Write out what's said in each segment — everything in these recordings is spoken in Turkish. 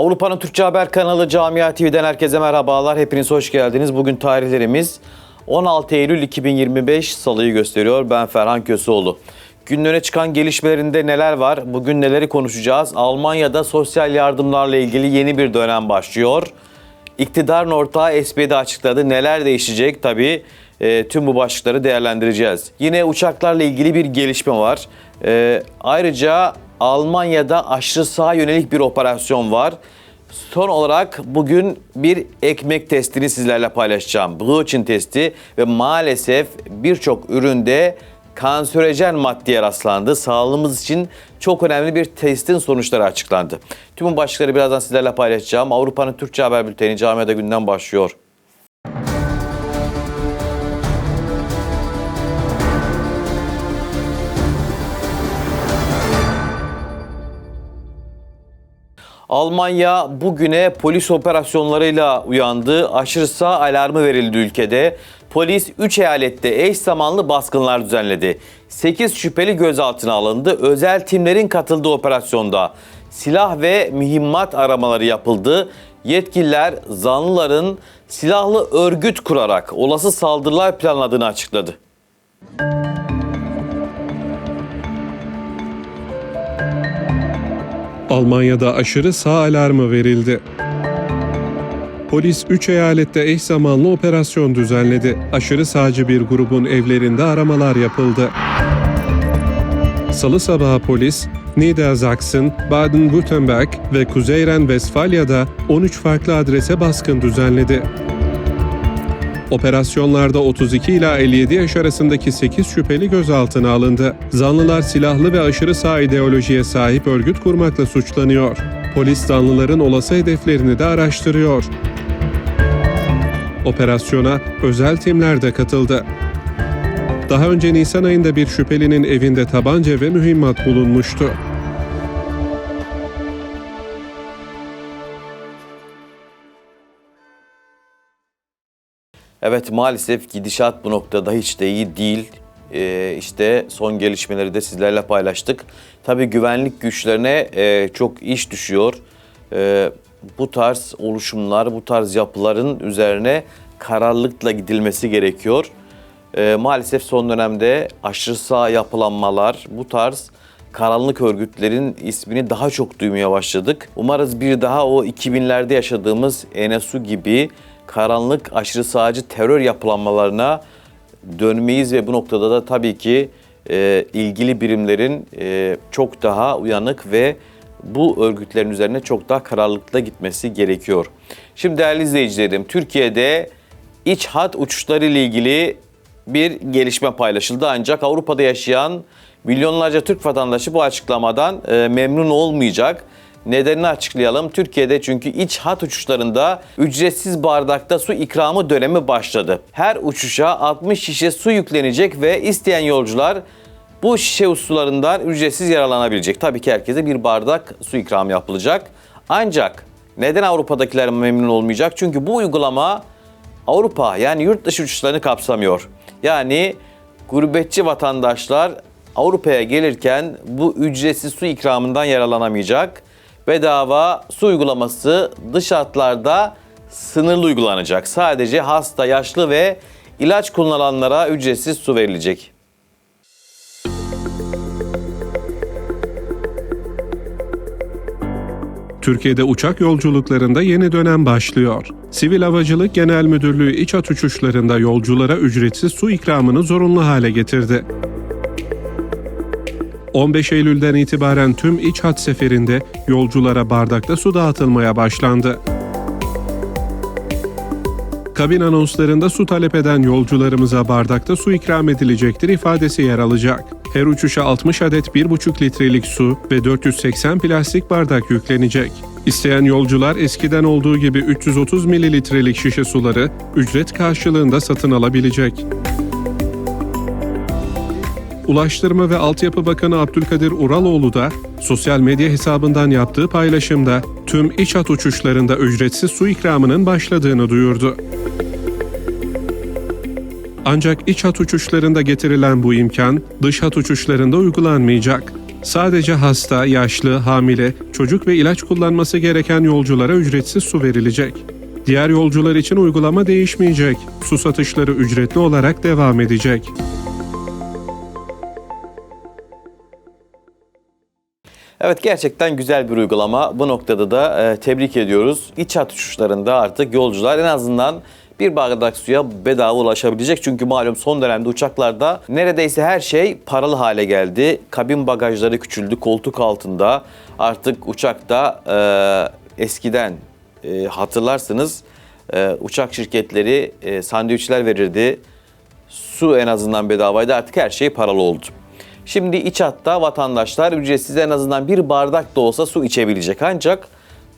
Avrupa'nın Türkçe Haber kanalı Camia TV'den herkese merhabalar. Hepiniz hoş geldiniz. Bugün tarihlerimiz 16 Eylül 2025 Salı'yı gösteriyor. Ben Ferhan Köseoğlu. Günün öne çıkan gelişmelerinde neler var? Bugün neleri konuşacağız? Almanya'da sosyal yardımlarla ilgili yeni bir dönem başlıyor. İktidarın ortağı SPD açıkladı. Neler değişecek? Tabii e, tüm bu başlıkları değerlendireceğiz. Yine uçaklarla ilgili bir gelişme var. E, ayrıca Almanya'da aşırı sağa yönelik bir operasyon var. Son olarak bugün bir ekmek testini sizlerle paylaşacağım. Brötchen testi ve maalesef birçok üründe kanserojen maddeye rastlandı. Sağlığımız için çok önemli bir testin sonuçları açıklandı. Tüm bu başlıkları birazdan sizlerle paylaşacağım. Avrupa'nın Türkçe Haber Bülteni Camiada Günden başlıyor. Almanya bugüne polis operasyonlarıyla uyandı. Aşırı sağ alarmı verildi ülkede. Polis 3 eyalette eş zamanlı baskınlar düzenledi. 8 şüpheli gözaltına alındı. Özel timlerin katıldığı operasyonda silah ve mühimmat aramaları yapıldı. Yetkililer zanlıların silahlı örgüt kurarak olası saldırılar planladığını açıkladı. Almanya'da aşırı sağ alarmı verildi. Polis 3 eyalette eş zamanlı operasyon düzenledi. Aşırı sağcı bir grubun evlerinde aramalar yapıldı. Salı sabahı polis, Niedersachsen, Baden-Württemberg ve Kuzey Ren-Vesfalya'da 13 farklı adrese baskın düzenledi. Operasyonlarda 32 ila 57 yaş arasındaki 8 şüpheli gözaltına alındı. Zanlılar silahlı ve aşırı sağ ideolojiye sahip örgüt kurmakla suçlanıyor. Polis zanlıların olası hedeflerini de araştırıyor. Operasyona özel timler de katıldı. Daha önce Nisan ayında bir şüphelinin evinde tabanca ve mühimmat bulunmuştu. Evet maalesef gidişat bu noktada hiç de iyi değil. Ee, işte son gelişmeleri de sizlerle paylaştık. Tabii güvenlik güçlerine e, çok iş düşüyor. Ee, bu tarz oluşumlar, bu tarz yapıların üzerine kararlılıkla gidilmesi gerekiyor. Ee, maalesef son dönemde aşırı sağ yapılanmalar, bu tarz karanlık örgütlerin ismini daha çok duymaya başladık. Umarız bir daha o 2000'lerde yaşadığımız Enesu gibi karanlık aşırı sağcı terör yapılanmalarına dönmeyiz ve bu noktada da tabii ki e, ilgili birimlerin e, çok daha uyanık ve bu örgütlerin üzerine çok daha kararlılıkla gitmesi gerekiyor. Şimdi değerli izleyicilerim, Türkiye'de iç hat uçuşları ile ilgili bir gelişme paylaşıldı. Ancak Avrupa'da yaşayan milyonlarca Türk vatandaşı bu açıklamadan e, memnun olmayacak. Nedenini açıklayalım. Türkiye'de çünkü iç hat uçuşlarında ücretsiz bardakta su ikramı dönemi başladı. Her uçuşa 60 şişe su yüklenecek ve isteyen yolcular bu şişe sularından ücretsiz yararlanabilecek. Tabii ki herkese bir bardak su ikramı yapılacak. Ancak neden Avrupa'dakiler memnun olmayacak? Çünkü bu uygulama Avrupa yani yurt dışı uçuşlarını kapsamıyor. Yani gurbetçi vatandaşlar Avrupa'ya gelirken bu ücretsiz su ikramından yararlanamayacak. Bedava su uygulaması dış hatlarda sınırlı uygulanacak. Sadece hasta, yaşlı ve ilaç kullananlara ücretsiz su verilecek. Türkiye'de uçak yolculuklarında yeni dönem başlıyor. Sivil Havacılık Genel Müdürlüğü iç hat uçuşlarında yolculara ücretsiz su ikramını zorunlu hale getirdi. 15 Eylül'den itibaren tüm iç hat seferinde yolculara bardakta su dağıtılmaya başlandı. Kabin anonslarında su talep eden yolcularımıza bardakta su ikram edilecektir ifadesi yer alacak. Her uçuşa 60 adet 1,5 litrelik su ve 480 plastik bardak yüklenecek. İsteyen yolcular eskiden olduğu gibi 330 mililitrelik şişe suları ücret karşılığında satın alabilecek. Ulaştırma ve Altyapı Bakanı Abdülkadir Uraloğlu da sosyal medya hesabından yaptığı paylaşımda tüm iç hat uçuşlarında ücretsiz su ikramının başladığını duyurdu. Ancak iç hat uçuşlarında getirilen bu imkan dış hat uçuşlarında uygulanmayacak. Sadece hasta, yaşlı, hamile, çocuk ve ilaç kullanması gereken yolculara ücretsiz su verilecek. Diğer yolcular için uygulama değişmeyecek. Su satışları ücretli olarak devam edecek. Evet gerçekten güzel bir uygulama. Bu noktada da e, tebrik ediyoruz. İç hat uçuşlarında artık yolcular en azından bir bardak suya bedava ulaşabilecek. Çünkü malum son dönemde uçaklarda neredeyse her şey paralı hale geldi. Kabin bagajları küçüldü, koltuk altında. Artık uçakta e, eskiden e, hatırlarsınız e, uçak şirketleri e, sandviçler verirdi. Su en azından bedavaydı artık her şey paralı oldu. Şimdi iç hatta vatandaşlar ücretsiz en azından bir bardak da olsa su içebilecek. Ancak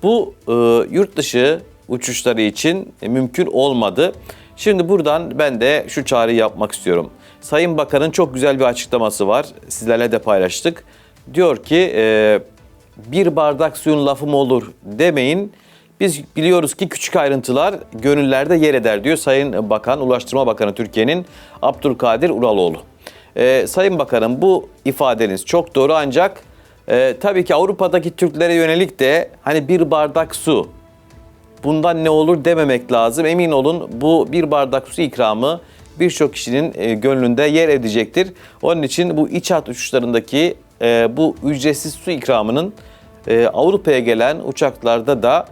bu e, yurt dışı uçuşları için e, mümkün olmadı. Şimdi buradan ben de şu çağrıyı yapmak istiyorum. Sayın Bakan'ın çok güzel bir açıklaması var. Sizlerle de paylaştık. Diyor ki e, bir bardak suyun lafı mı olur demeyin. Biz biliyoruz ki küçük ayrıntılar gönüllerde yer eder diyor Sayın Bakan, Ulaştırma Bakanı Türkiye'nin Abdülkadir Uraloğlu. Ee, Sayın Bakanım bu ifadeniz çok doğru ancak e, tabii ki Avrupa'daki Türklere yönelik de hani bir bardak su bundan ne olur dememek lazım. Emin olun bu bir bardak su ikramı birçok kişinin e, gönlünde yer edecektir. Onun için bu iç hat uçuşlarındaki e, bu ücretsiz su ikramının e, Avrupa'ya gelen uçaklarda da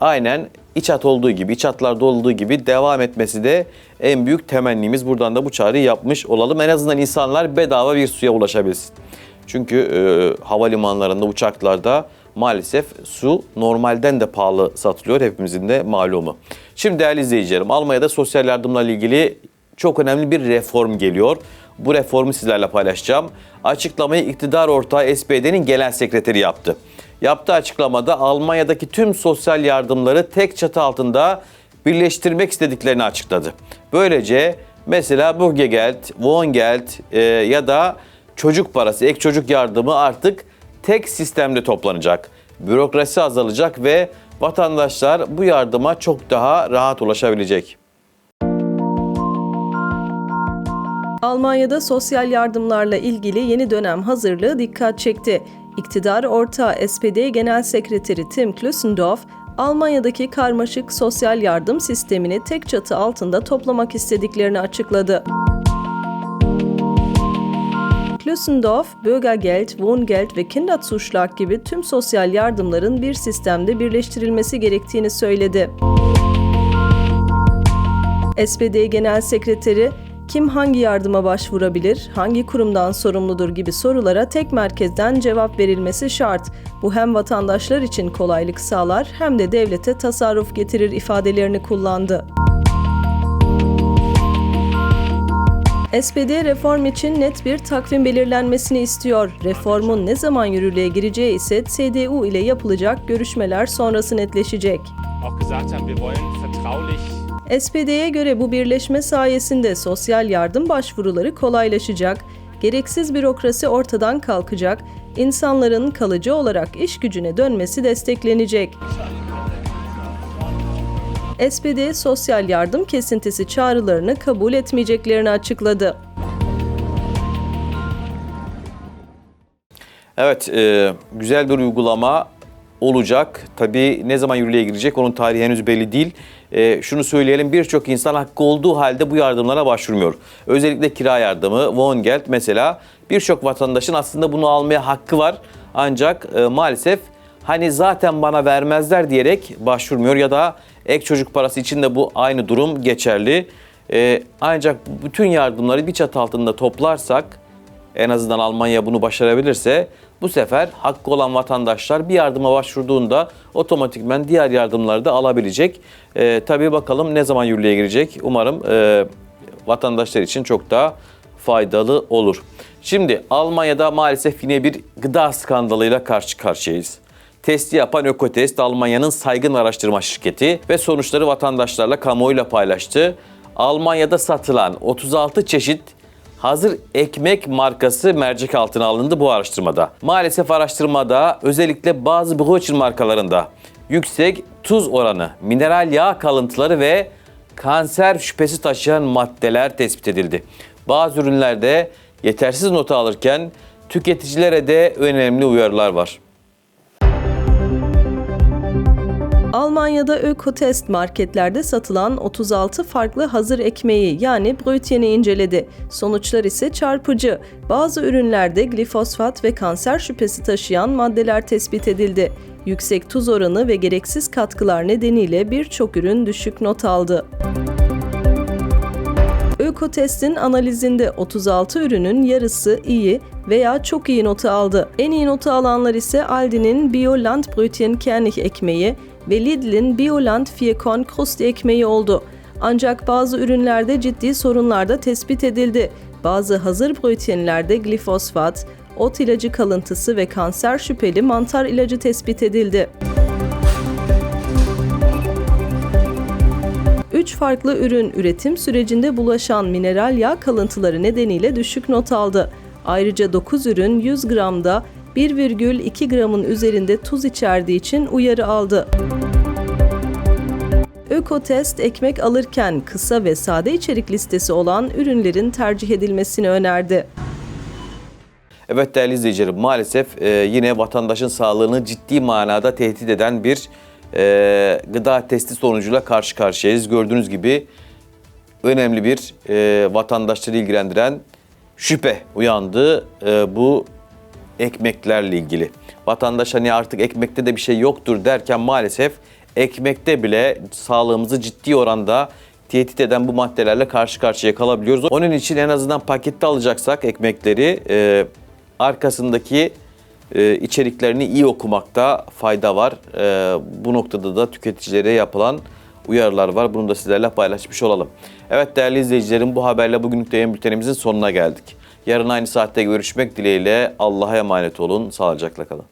aynen iç hat olduğu gibi, iç hatlarda olduğu gibi devam etmesi de en büyük temennimiz. Buradan da bu çağrıyı yapmış olalım. En azından insanlar bedava bir suya ulaşabilsin. Çünkü e, havalimanlarında, uçaklarda maalesef su normalden de pahalı satılıyor. Hepimizin de malumu. Şimdi değerli izleyicilerim, Almanya'da sosyal yardımla ilgili çok önemli bir reform geliyor. Bu reformu sizlerle paylaşacağım. Açıklamayı iktidar ortağı SPD'nin genel sekreteri yaptı. Yaptığı açıklamada Almanya'daki tüm sosyal yardımları tek çatı altında birleştirmek istediklerini açıkladı. Böylece mesela Bürgergeld, Wohngeld e, ya da çocuk parası, ek çocuk yardımı artık tek sistemde toplanacak. Bürokrasi azalacak ve vatandaşlar bu yardıma çok daha rahat ulaşabilecek. Almanya'da sosyal yardımlarla ilgili yeni dönem hazırlığı dikkat çekti. İktidar ortağı SPD Genel Sekreteri Tim Klüssendorf, Almanya'daki karmaşık sosyal yardım sistemini tek çatı altında toplamak istediklerini açıkladı. Klüssendorf, Bürgergeld, Wohngeld ve Kinderzuschlag gibi tüm sosyal yardımların bir sistemde birleştirilmesi gerektiğini söyledi. SPD Genel Sekreteri, kim hangi yardıma başvurabilir, hangi kurumdan sorumludur gibi sorulara tek merkezden cevap verilmesi şart. Bu hem vatandaşlar için kolaylık sağlar hem de devlete tasarruf getirir ifadelerini kullandı. SPD reform için net bir takvim belirlenmesini istiyor. Reformun ne zaman yürürlüğe gireceği ise CDU ile yapılacak görüşmeler sonrası netleşecek. auch gesagt haben, wir wollen vertraulich SPD'ye göre bu birleşme sayesinde sosyal yardım başvuruları kolaylaşacak, gereksiz bürokrasi ortadan kalkacak, insanların kalıcı olarak iş gücüne dönmesi desteklenecek. SPD sosyal yardım kesintisi çağrılarını kabul etmeyeceklerini açıkladı. Evet, e, güzel bir uygulama olacak. Tabii ne zaman yürürlüğe girecek onun tarihi henüz belli değil. E, şunu söyleyelim birçok insan hakkı olduğu halde bu yardımlara başvurmuyor. Özellikle kira yardımı, Wohngeld mesela birçok vatandaşın aslında bunu almaya hakkı var. Ancak e, maalesef hani zaten bana vermezler diyerek başvurmuyor ya da ek çocuk parası için de bu aynı durum geçerli. E, ancak bütün yardımları bir çatı altında toplarsak en azından Almanya bunu başarabilirse bu sefer hakkı olan vatandaşlar bir yardıma başvurduğunda otomatikmen diğer yardımları da alabilecek. Ee, tabii bakalım ne zaman yürürlüğe girecek. Umarım e, vatandaşlar için çok daha faydalı olur. Şimdi Almanya'da maalesef yine bir gıda skandalıyla karşı karşıyayız. Testi yapan Ökotest Almanya'nın saygın araştırma şirketi ve sonuçları vatandaşlarla kamuoyuyla paylaştı. Almanya'da satılan 36 çeşit hazır ekmek markası mercek altına alındı bu araştırmada. Maalesef araştırmada özellikle bazı Brötchen markalarında yüksek tuz oranı, mineral yağ kalıntıları ve kanser şüphesi taşıyan maddeler tespit edildi. Bazı ürünlerde yetersiz nota alırken Tüketicilere de önemli uyarılar var. Almanya'da Ökotest marketlerde satılan 36 farklı hazır ekmeği yani Brötyen'i inceledi. Sonuçlar ise çarpıcı. Bazı ürünlerde glifosfat ve kanser şüphesi taşıyan maddeler tespit edildi. Yüksek tuz oranı ve gereksiz katkılar nedeniyle birçok ürün düşük not aldı. Ökotest'in analizinde 36 ürünün yarısı iyi veya çok iyi notu aldı. En iyi notu alanlar ise Aldi'nin Bioland Brötchen Kernig ekmeği ve Lidl'in Bioland Vierkorn Krusti ekmeği oldu. Ancak bazı ürünlerde ciddi sorunlar da tespit edildi. Bazı hazır brötyenlerde glifosfat, ot ilacı kalıntısı ve kanser şüpheli mantar ilacı tespit edildi. Üç farklı ürün üretim sürecinde bulaşan mineral yağ kalıntıları nedeniyle düşük not aldı. Ayrıca 9 ürün 100 gramda 1,2 gramın üzerinde tuz içerdiği için uyarı aldı. Ökotest ekmek alırken kısa ve sade içerik listesi olan ürünlerin tercih edilmesini önerdi. Evet değerli izleyicilerim maalesef e, yine vatandaşın sağlığını ciddi manada tehdit eden bir e, gıda testi sonucuyla karşı karşıyayız. Gördüğünüz gibi önemli bir e, vatandaşları ilgilendiren şüphe uyandı e, bu ekmeklerle ilgili. Vatandaş hani artık ekmekte de bir şey yoktur derken maalesef ekmekte bile sağlığımızı ciddi oranda tehdit eden bu maddelerle karşı karşıya kalabiliyoruz. Onun için en azından pakette alacaksak ekmekleri e, arkasındaki e, içeriklerini iyi okumakta fayda var. E, bu noktada da tüketicilere yapılan uyarılar var. Bunu da sizlerle paylaşmış olalım. Evet değerli izleyicilerim bu haberle bugünlük de yayın bültenimizin sonuna geldik. Yarın aynı saatte görüşmek dileğiyle Allah'a emanet olun. Sağlıcakla kalın.